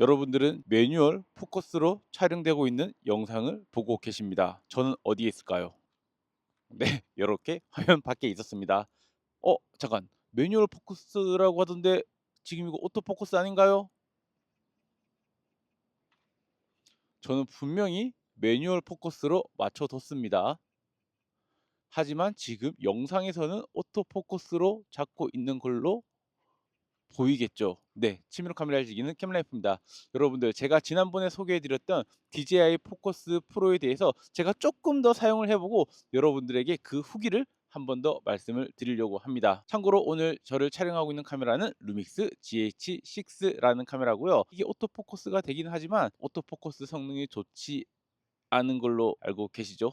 여러분들은 매뉴얼 포커스로 촬영되고 있는 영상을 보고 계십니다. 저는 어디에 있을까요? 네, 이렇게 화면 밖에 있었습니다. 어, 잠깐. 매뉴얼 포커스라고 하던데 지금 이거 오토 포커스 아닌가요? 저는 분명히 매뉴얼 포커스로 맞춰뒀습니다. 하지만 지금 영상에서는 오토 포커스로 잡고 있는 걸로 보이겠죠. 네, 치밀한 카메라를 즐기는 캠라이프입니다. 여러분들 제가 지난번에 소개해드렸던 DJI 포커스 프로에 대해서 제가 조금 더 사용을 해보고 여러분들에게 그 후기를 한 번 더 말씀을 드리려고 합니다. 참고로 오늘 저를 촬영하고 있는 카메라는 루믹스 GH6라는 카메라고요. 이게 오토포커스가 되기는 하지만 오토포커스 성능이 좋지 않은 걸로 알고 계시죠?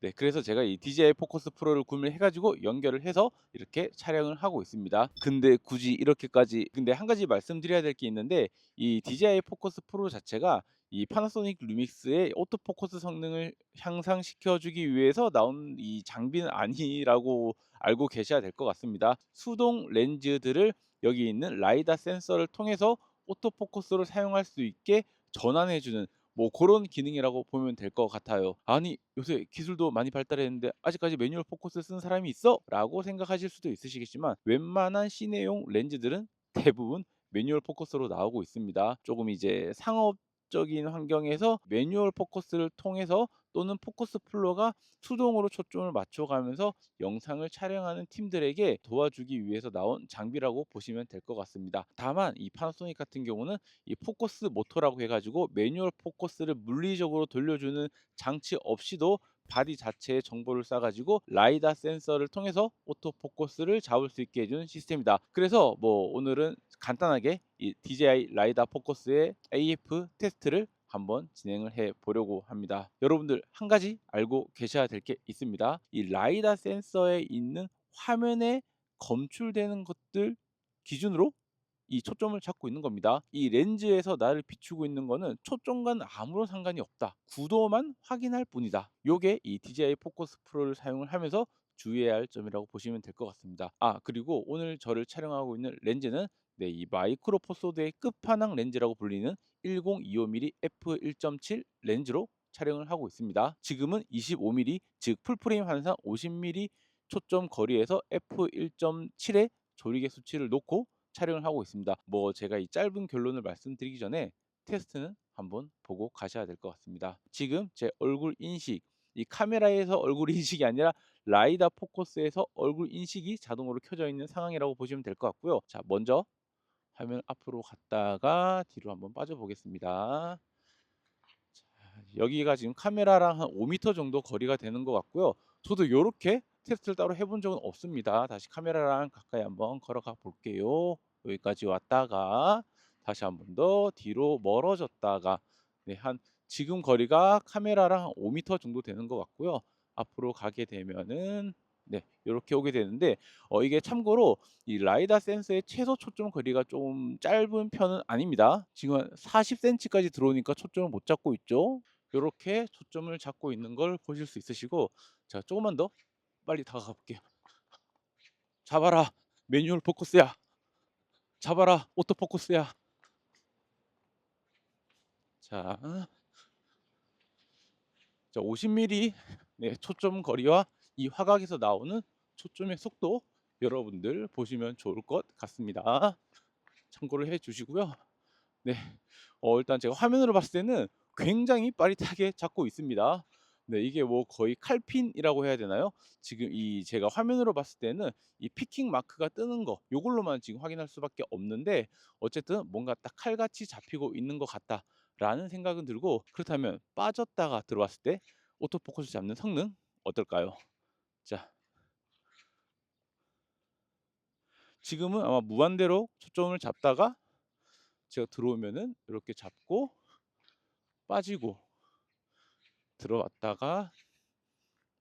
네, 그래서 제가 이 DJI 포커스 프로를 구매해 가지고 연결을 해서 이렇게 촬영을 하고 있습니다. 근데 굳이 이렇게까지 근데 한 가지 말씀드려야 될 게 있는데 이 DJI 포커스 프로 자체가 이 파나소닉 루믹스의 오토포커스 성능을 향상시켜 주기 위해서 나온 이 장비는 아니라고 알고 계셔야 될 것 같습니다. 수동 렌즈들을 여기 있는 라이다 센서를 통해서 오토포커스로 사용할 수 있게 전환해 주는 뭐 그런 기능이라고 보면 될 것 같아요. 아니 요새 기술도 많이 발달했는데 아직까지 매뉴얼 포커스 쓴 사람이 있어? 라고 생각하실 수도 있으시겠지만 웬만한 시내용 렌즈들은 대부분 매뉴얼 포커스로 나오고 있습니다. 조금 이제 상업 적인 환경에서 매뉴얼 포커스를 통해서 또는 포커스 플로가 수동으로 초점을 맞춰가면서 영상을 촬영하는 팀들에게 도와주기 위해서 나온 장비라고 보시면 될 것 같습니다. 다만 이 파나소닉 같은 경우는 이 포커스 모터라고 해가지고 매뉴얼 포커스를 물리적으로 돌려주는 장치 없이도 바디 자체에 정보를 싸가지고 라이다 센서를 통해서 오토포커스를 잡을 수 있게 해주는 시스템이다. 그래서 뭐 오늘은 간단하게 이 DJI 라이다 포커스의 AF 테스트를 한번 진행을 해 보려고 합니다. 여러분들 한 가지 알고 계셔야 될 게 있습니다. 이 라이다 센서에 있는 화면에 검출되는 것들 기준으로 이 초점을 잡고 있는 겁니다. 이 렌즈에서 나를 비추고 있는 거는 초점과는 아무런 상관이 없다. 구도만 확인할 뿐이다. 요게 이 DJI 포커스 프로를 사용을 하면서 주의해야 할 점이라고 보시면 될 것 같습니다. 아 그리고 오늘 저를 촬영하고 있는 렌즈는 네, 이 마이크로 포소드의 끝판왕 렌즈라고 불리는 1025mm f1.7 렌즈로 촬영을 하고 있습니다. 지금은 25mm 즉 풀프레임 환상 50mm 초점 거리에서 f1.7의 조리개 수치를 놓고 촬영을 하고 있습니다. 뭐 제가 이 짧은 결론을 말씀드리기 전에 테스트는 한번 보고 가셔야 될 것 같습니다. 지금 제 얼굴 인식 이 카메라에서 얼굴 인식이 아니라 라이다 포커스에서 얼굴 인식이 자동으로 켜져 있는 상황이라고 보시면 될 것 같고요. 자, 먼저 화면 앞으로 갔다가 뒤로 한번 빠져 보겠습니다. 여기가 지금 카메라랑 한 5m 정도 거리가 되는 것 같고요. 저도 이렇게 테스트를 따로 해본 적은 없습니다. 다시 카메라랑 가까이 한번 걸어가 볼게요. 여기까지 왔다가 다시 한 번 더 뒤로 멀어졌다가 네, 한 지금 거리가 카메라랑 5m 정도 되는 것 같고요. 앞으로 가게 되면은 네, 이렇게 오게 되는데 어, 이게 참고로 이 라이다 센서의 최소 초점 거리가 좀 짧은 편은 아닙니다. 지금 40cm까지 들어오니까 초점을 못 잡고 있죠. 이렇게 초점을 잡고 있는 걸 보실 수 있으시고 자 조금만 더 빨리 다가가 볼게요. 잡아라 매뉴얼 포커스야. 잡아라 오토 포커스야. 자, 자 50mm 네, 초점 거리와 이 화각에서 나오는 초점의 속도 여러분들 보시면 좋을 것 같습니다. 참고를 해 주시고요. 네, 어, 일단 제가 화면으로 봤을 때는 굉장히 빠릿하게 잡고 있습니다. 네, 이게 뭐 거의 칼핀이라고 해야 되나요? 지금 이 제가 화면으로 봤을 때는 이 피킹 마크가 뜨는 거 요걸로만 지금 확인할 수밖에 없는데 어쨌든 뭔가 딱 칼같이 잡히고 있는 것 같다라는 생각은 들고 그렇다면 빠졌다가 들어왔을 때 오토포커스 잡는 성능 어떨까요? 자. 지금은 아마 무한대로 초점을 잡다가 제가 들어오면은 이렇게 잡고 빠지고 들어왔다가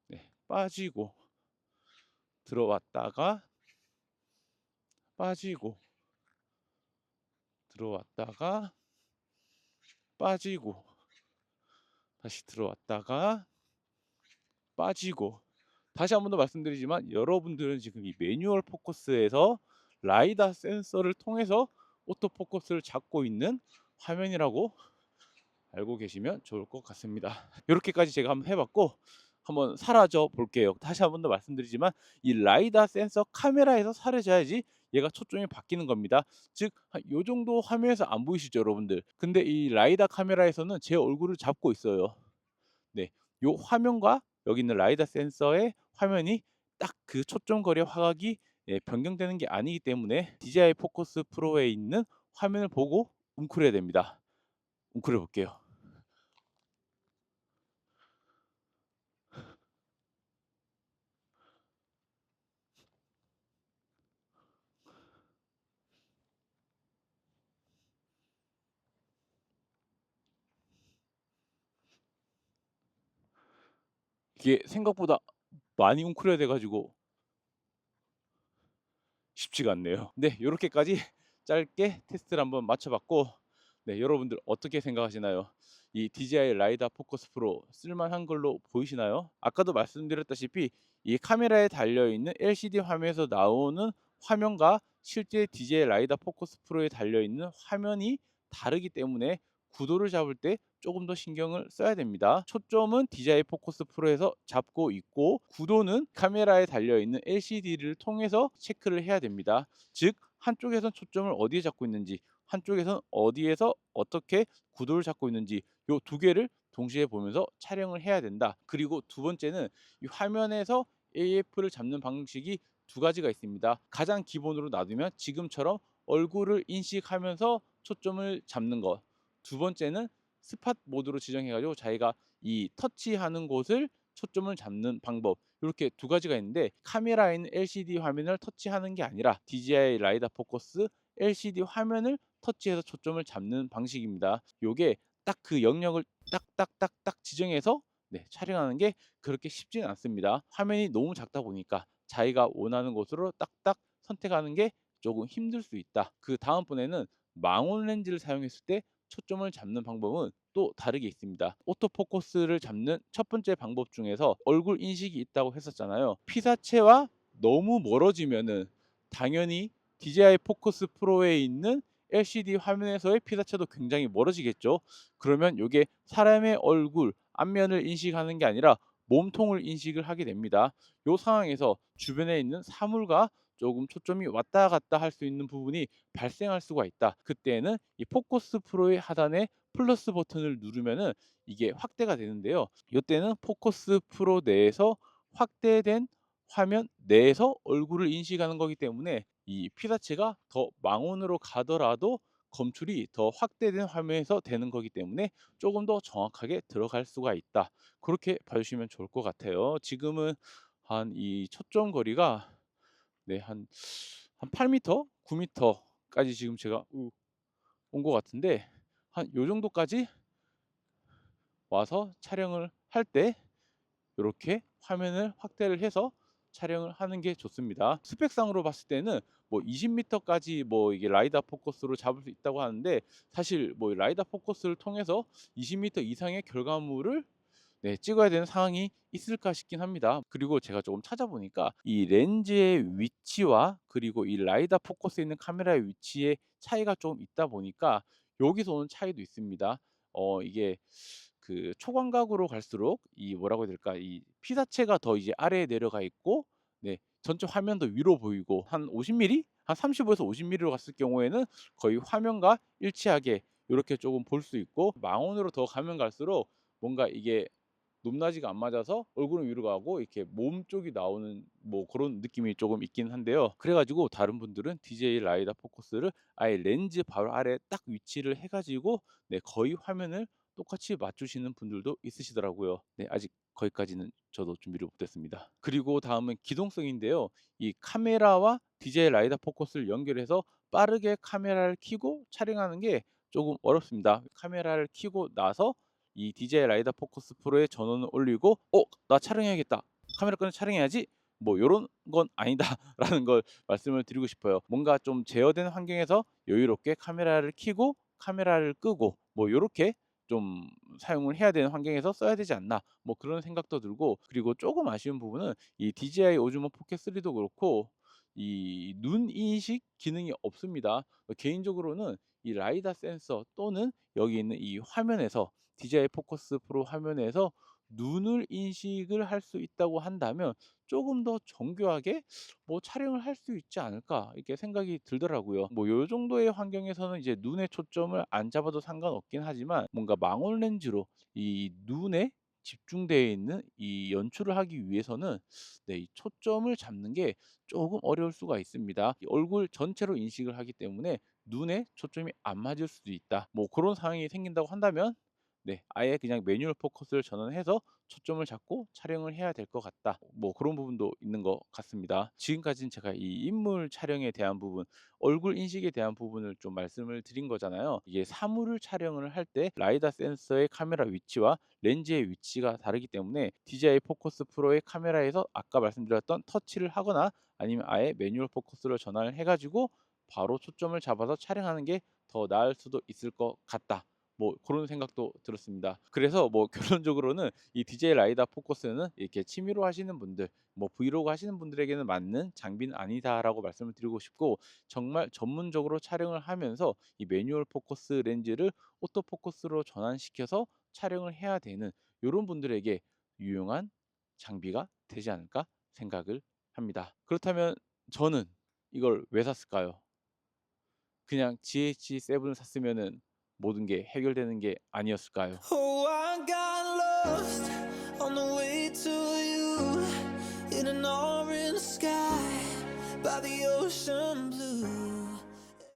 네, 빠지고 들어왔다가 빠지고 들어왔다가 빠지고 다시 들어왔다가 빠지고. 다시 한 번 더 말씀드리지만 여러분들은 지금 이 매뉴얼 포커스에서 라이다 센서를 통해서 오토포커스를 잡고 있는 화면이라고 알고 계시면 좋을 것 같습니다. 이렇게까지 제가 한번 해봤고 한번 사라져 볼게요. 다시 한 번 더 말씀드리지만 이 라이다 센서 카메라에서 사라져야지 얘가 초점이 바뀌는 겁니다. 즉, 요 정도 화면에서 안 보이시죠, 여러분들? 근데 이 라이다 카메라에서는 제 얼굴을 잡고 있어요. 네, 요 화면과 여기 있는 라이다 센서의 화면이 딱 그 초점 거리 화각이 예, 변경되는 게 아니기 때문에 DJI 포커스 프로에 있는 화면을 보고 웅크려야 됩니다. 웅크려 볼게요. 이게 생각보다 많이 웅크려야 돼 가지고 쉽지가 않네요. 네, 요렇게까지 짧게 테스트를 한번 맞춰 봤고 네, 여러분들 어떻게 생각하시나요? 이 DJI 라이다 포커스 프로 쓸만한 걸로 보이시나요? 아까도 말씀드렸다시피 이 카메라에 달려 있는 LCD 화면에서 나오는 화면과 실제 DJI 라이다 포커스 프로에 달려 있는 화면이 다르기 때문에 구도를 잡을 때 조금 더 신경을 써야 됩니다. 초점은 DJI 포커스 프로에서 잡고 있고 구도는 카메라에 달려 있는 LCD를 통해서 체크를 해야 됩니다. 즉 한쪽에선 초점을 어디에 잡고 있는지 한쪽에선 어디에서 어떻게 구도를 잡고 있는지 요두 개를 동시에 보면서 촬영을 해야 된다. 그리고 두 번째는 이 화면에서 AF를 잡는 방식이 두 가지가 있습니다. 가장 기본으로 놔두면 지금처럼 얼굴을 인식하면서 초점을 잡는 것. 두 번째는 스팟 모드로 지정해가지고 자기가 이 터치하는 곳을 초점을 잡는 방법 이렇게 두 가지가 있는데 카메라에 있는 LCD 화면을 터치하는 게 아니라 DJI 라이다 포커스 LCD 화면을 터치해서 초점을 잡는 방식입니다. 요게 딱 그 영역을 딱딱딱딱 지정해서 네, 촬영하는 게 그렇게 쉽지는 않습니다. 화면이 너무 작다 보니까 자기가 원하는 곳으로 딱딱 선택하는 게 조금 힘들 수 있다. 그 다음번에는 망원 렌즈를 사용했을 때 초점을 잡는 방법은 또 다르게 있습니다. 오토포커스를 잡는 첫 번째 방법 중에서 얼굴 인식이 있다고 했었잖아요. 피사체와 너무 멀어지면은 당연히 DJI 포커스 프로에 있는 LCD 화면에서의 피사체도 굉장히 멀어지겠죠. 그러면 이게 사람의 얼굴 앞면을 인식하는 게 아니라 몸통을 인식을 하게 됩니다. 이 상황에서 주변에 있는 사물과 조금 초점이 왔다 갔다 할 수 있는 부분이 발생할 수가 있다. 그때는 이 포커스 프로의 하단에 플러스 버튼을 누르면은 이게 확대가 되는데요. 이때는 포커스 프로 내에서 확대된 화면 내에서 얼굴을 인식하는 거기 때문에 이 피사체가 더 망원으로 가더라도 검출이 더 확대된 화면에서 되는 거기 때문에 조금 더 정확하게 들어갈 수가 있다. 그렇게 봐주시면 좋을 것 같아요. 지금은 한 이 초점 거리가 네, 한, 한 8m, 9m까지 지금 제가 온 것 같은데, 한 요 정도까지 와서 촬영을 할 때, 이렇게 화면을 확대를 해서 촬영을 하는 게 좋습니다. 스펙상으로 봤을 때는 뭐 20m까지 뭐 이게 라이다 포커스로 잡을 수 있다고 하는데 사실 뭐 라이다 포커스를 통해서 20m 이상의 결과물을 네, 찍어야 되는 상황이 있을까 싶긴 합니다. 그리고 제가 조금 찾아보니까 이 렌즈의 위치와 그리고 이 라이다 포커스에 있는 카메라의 위치에 차이가 좀 있다 보니까 여기서 오는 차이도 있습니다. 어, 이게 그 초광각으로 갈수록 이 뭐라고 해야 될까? 이 피사체가 더 이제 아래에 내려가 있고 네, 전체 화면도 위로 보이고 한 50mm? 한 35에서 50mm로 갔을 경우에는 거의 화면과 일치하게 이렇게 조금 볼 수 있고 망원으로 더 가면 갈수록 뭔가 이게 높낮이가 안 맞아서 얼굴은 위로 가고 이렇게 몸 쪽이 나오는 뭐 그런 느낌이 조금 있긴 한데요. 그래가지고 다른 분들은 DJI 라이다 포커스를 아예 렌즈 바로 아래 딱 위치를 해가지고 네 거의 화면을 똑같이 맞추시는 분들도 있으시더라고요. 네 아직 거기까지는 저도 준비를 못했습니다. 그리고 다음은 기동성인데요. 이 카메라와 DJI 라이다 포커스를 연결해서 빠르게 카메라를 켜고 촬영하는 게 조금 어렵습니다. 카메라를 켜고 나서 이 DJI 라이다 포커스 프로의 전원을 올리고 어, 나 촬영해야겠다. 카메라 꺼내 촬영해야지. 뭐 요런 건 아니다라는 걸 말씀을 드리고 싶어요. 뭔가 좀 제어된 환경에서 여유롭게 카메라를 켜고 카메라를 끄고 뭐 요렇게 좀 사용을 해야 되는 환경에서 써야 되지 않나 뭐 그런 생각도 들고 그리고 조금 아쉬운 부분은 이 DJI 오즈모 포켓 3도 그렇고 이 눈 인식 기능이 없습니다. 개인적으로는 이 라이다 센서 또는 여기 있는 이 화면에서 DJI 포커스 프로 화면에서 눈을 인식을 할 수 있다고 한다면 조금 더 정교하게 뭐 촬영을 할 수 있지 않을까 이렇게 생각이 들더라고요. 뭐 요 정도의 환경에서는 이제 눈에 초점을 안 잡아도 상관없긴 하지만 뭔가 망원 렌즈로 이 눈에 집중되어 있는 이 연출을 하기 위해서는 네, 이 초점을 잡는 게 조금 어려울 수가 있습니다. 이 얼굴 전체로 인식을 하기 때문에 눈에 초점이 안 맞을 수도 있다. 뭐 그런 상황이 생긴다고 한다면 네, 아예 그냥 매뉴얼 포커스를 전환해서 초점을 잡고 촬영을 해야 될 것 같다. 뭐 그런 부분도 있는 것 같습니다. 지금까지는 제가 이 인물 촬영에 대한 부분, 얼굴 인식에 대한 부분을 좀 말씀을 드린 거잖아요. 이게 사물을 촬영을 할 때 라이다 센서의 카메라 위치와 렌즈의 위치가 다르기 때문에 DJI 포커스 프로의 카메라에서 아까 말씀드렸던 터치를 하거나 아니면 아예 매뉴얼 포커스로 전환을 해가지고 바로 초점을 잡아서 촬영하는 게 더 나을 수도 있을 것 같다. 뭐 그런 생각도 들었습니다. 그래서 뭐 결론적으로는 이 DJI 라이다 포커스는 이렇게 취미로 하시는 분들, 뭐 브이로그 하시는 분들에게는 맞는 장비는 아니다라고 말씀을 드리고 싶고 정말 전문적으로 촬영을 하면서 이 매뉴얼 포커스 렌즈를 오토 포커스로 전환시켜서 촬영을 해야 되는 이런 분들에게 유용한 장비가 되지 않을까 생각을 합니다. 그렇다면 저는 이걸 왜 샀을까요? 그냥 GH7을 샀으면은 모든 게 해결되는 게 아니었을까요? Oh,